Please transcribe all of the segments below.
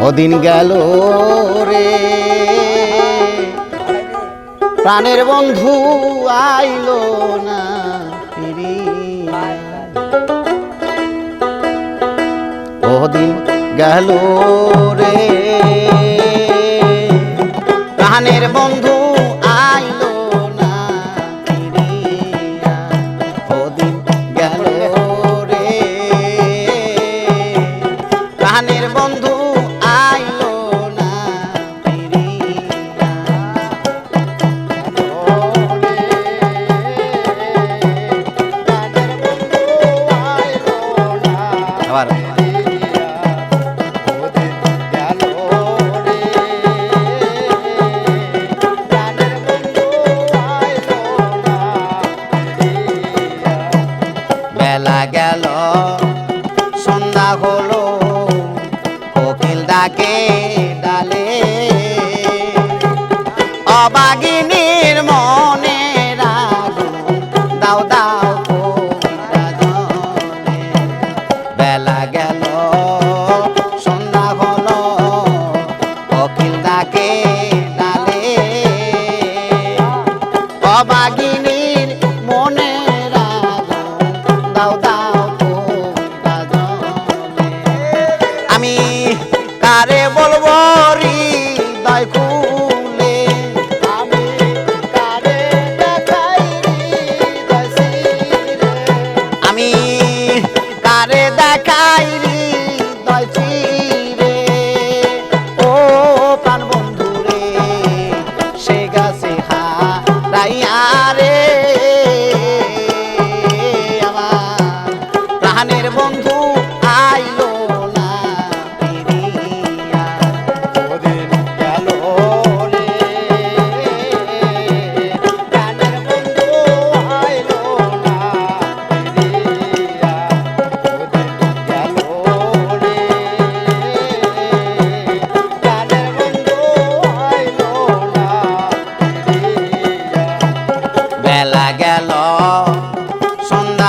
ওদিন গেল রে প্রাণের বন্ধু আইল না। ওদিন গেল রে প্রাণের বন্ধু ডাকে ডালে। অবাগিনীর মনে রাগুন দাও দাও বেলা গেল, সন্ধ্যা হলো কোকিল ডাকে ডালে। অবাগিনীর মনে রাগুন দাও দাও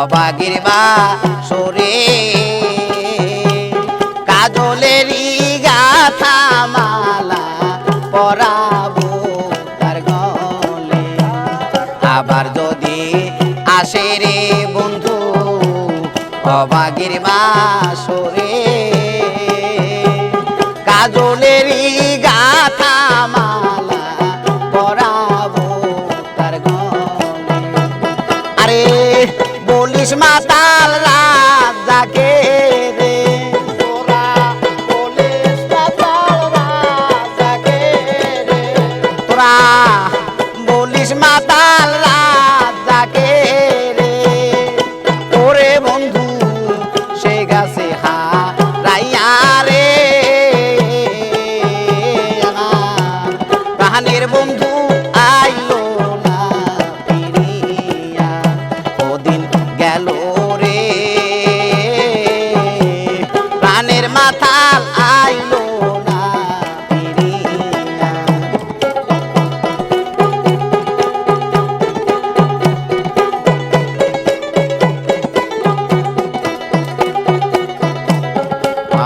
অবাগির বা সরে। কাজলেরই গাথা মালা পরাবো তার গলে। আবার যদি আসে রে বন্ধু অবাগির বাসরে কাজলেরই mata.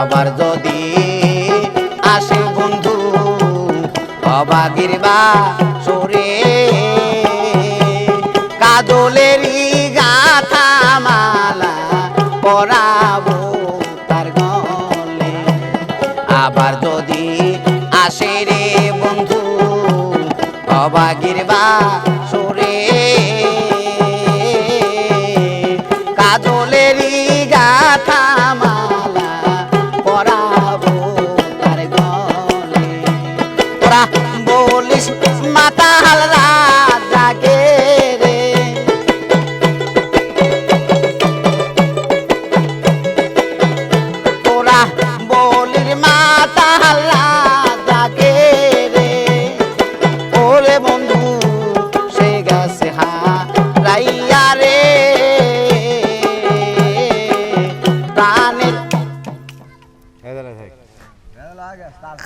আবার যদি আসে বন্ধু, অবাগির বা সরে। কাদলেরই গাথা মালা পরাবো তার গলে। আবার যদি আসে রে বন্ধু, অবাগির বা সরে। কাদলে इधर है। इधर आ गया स्टार्ट।